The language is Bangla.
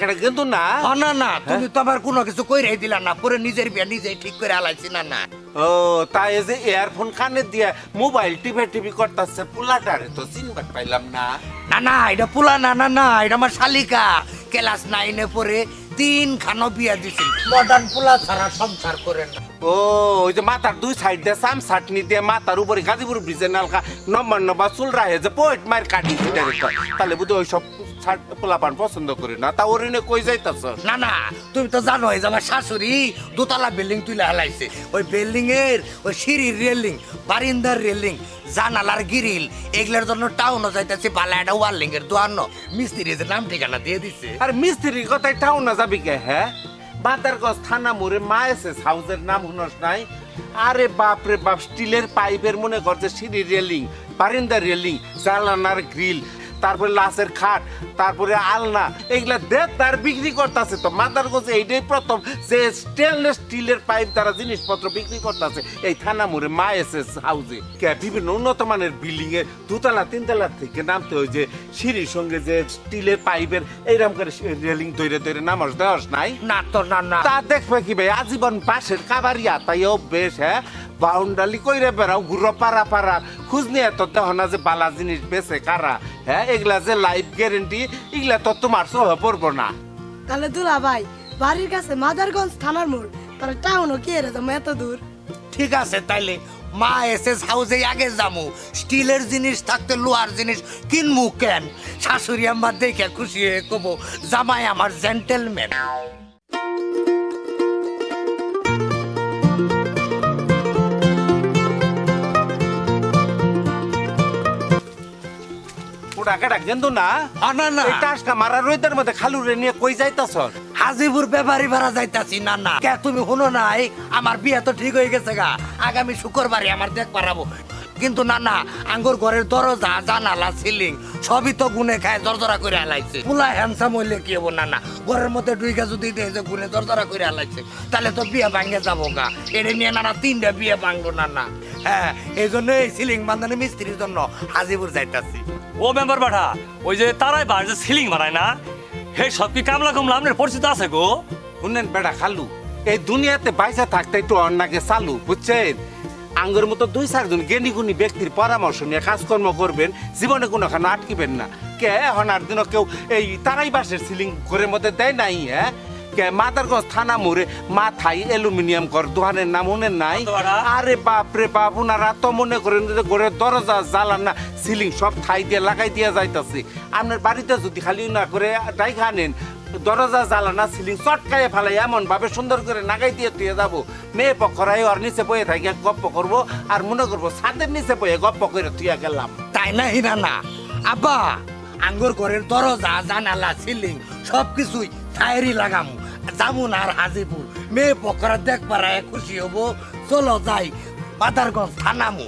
কেটা কিন্তু না। ও না না তুমি তো আবার কোনো কিছু কইরাই দিলা না পরে নিজের বিয়া নিজেই ঠিক করে আলাইছি না না। ও তাই এই যে ইয়ারফোন কানে দিয়ে মোবাইল টিপে টিপি করতেছে পোলাটারে তো চিনবার পাইলাম না। না না এটা পুলা না না না এটা আমার শালিকা। ক্লাস নাইনে পরে তিন খানো বিয়া দিছিল মডার্ন পুলা ছাড়া সংসার করে না। ও ওই যে মাথার দুই সাইড দিয়ে সাম সাটনি দিয়ে মাথার উপরে গাজীপুর ব্রিজের নালকা নম্বর নম্বর চুল রাহে যে পোয়েট মার কাটি তাহলে বুঝি ওই সব শার্ট পোলাপান পছন্দ করি না। তা ওরিনে কই যাইতাছ? না না তুমি তো জানো এই যে আমার শাশুড়ি দোতলা বিল্ডিং তুলে হালাইছে। ওই বিল্ডিং এর ওই সিঁড়ির রেলিং বারিন্দার রেলিং জানালার গিরিল এগুলোর জন্য টাউনও যাইতেছে বালা একটা ওয়ার্লিং এর দোয়ান্ন। মিস্ত্রি যে নাম ঠিকানা দিয়ে দিছে। আর মিস্ত্রির কথাই টাউন না যাবি কে হ্যাঁ? বাতারগঞ্জ থানা মোড়ে এসে সাউজের নাম হুনস নাই। আরে বাপ রে বাপ, স্টিলের পাইপের মনে করছে সিঁড়ি রেলিং, বারিন্দা রেলিং জালানার গ্রিল। তারপরে লাশের খাট তারপরে আলনা এগুলা দেখ তার বিক্রি করতেছে তো। মাদারগঞ্জ এইটাই প্রথম যে স্টেনলেস স্টিলের পাইপ তারা জিনিসপত্র বিক্রি করতেছে। এই থানা মোড়ে মায়েসেস হাউসে কে বিভিন্ন উন্নত মানের বিল্ডিং এ দুতলা তিনতলা থেকে নামতে হয় যে সিঁড়ির সঙ্গে যে স্টিলের পাইপের এইরকম করে রেলিং তৈরি তৈরি নামাস দেওয়াস নাই। না তো না না। তা দেখবে কি ভাই আজীবন পাশের কাবারিয়া তাই অভ্যেস হ্যাঁ? বাউন্ডালি কইরে বেড়াও ঘুরো পারা পারা খুঁজ নিয়ে তো দেহ না যে বালা জিনিস বেছে কারা। হ্যাঁ এগুলা যে লাইফ গ্যারেন্টি এগুলা তো তোমার সহ পড়ব না। তাহলে দুলা ভাই বাড়ির কাছে মাদারগঞ্জ থানার মোড় তাহলে টাউনও কি এর যাব এত দূর? ঠিক আছে তাইলে মা এসএস হাউসে আগে যামু। স্টিলের জিনিস থাকতে লোহার জিনিস কিনমু কেন? শাশুড়ি আমার দেখে খুশি হয়ে কব জামাই আমার জেন্টেলম্যান কেটা কিন্তু না? না না। এই টাসকা মারা রোদের মধ্যে খালুরে নিয়ে কই যাইতাছ হাজিপুর ব্যাপারী ভাড়া যাইতাছি না না। কে তুমি শুনো নাই? আমার বিয়ে তো ঠিক হয়ে গেছে গা। আগামী শুক্রবারে আমার দেখ পারাবো কিন্তু না না আঙ্গুর ঘরের দরজা জানালা সিলিং সবই তো গুনে খায় দরদরা করে আলাইছে। পুলা হ্যান্ডসাম হইলে কি হব না না। ঘরের মধ্যে ডুইকা যদি গুনে দরদরা করে আলাইছে তাহলে তো বিয়ে ভাঙে যাব গা। এটা নিয়ে না না তিনটা বিয়ে ভাঙলো না না। হ্যাঁ এই জন্য এই সিলিং বান্ধানি মিস্ত্রির জন্য হাজিপুর যাইতাছি। ও মেম্বার বাঠা ওই যে তারাই বার যে সিলিং মারায় না হে সব কি কামলা কামলা আপনার পরিচিত আছে গো? শুনেন বেড়া খালু এই দুনিয়াতে বাইসা থাকতে একটু অন্যকে চালু বুঝছেন? আঙ্গুর মতো দুই চারজন জ্ঞানী গুণী ব্যক্তির পরামর্শ নিয়ে কাজকর্ম করবেন জীবনে কোনো কোনোখানে আটকিবেন না। কে এখন আর দিনও কেউ এই তারাই বাসের সিলিং ঘরের মধ্যে দেয় নাই হ্যাঁ? মাদারগঞ্জ থানা মোড়ে মাথায় অ্যালুমিনিয়াম ঘর দোকানের নাম উনের নাই? আরে বাপ রে বাপ উনারা তো মনে করেন যে ঘরের দরজা জ্বালান না সিলিং সব ঠাই দিয়ে লাগাই দিয়া যাইতাছে। আপনার বাড়িতে যদি খালি না করে ডাই খানেন দরজা জ্বালানা সিলিং চটকায়ে ফেলাই এমন ভাবে সুন্দর করে নাগাই দিয়ে দিয়ে যাব। মেয়ে পক্ষরাই ওর নিচে বয়ে থাকি গপ্প করব আর মনে করব ছাদের নিচে বয়ে গপ্প করে তুইয়া গেলাম। তাই না হিনা না আব্বা আঙ্গুর ঘরের দরজা জানালা সিলিং সবকিছুই টায়ারি লাগামু। না আর হাজিপুর মেয়ে পকরা দেখবার খুশি হব। চলো যাই। বাদারগঞ্জ থানামু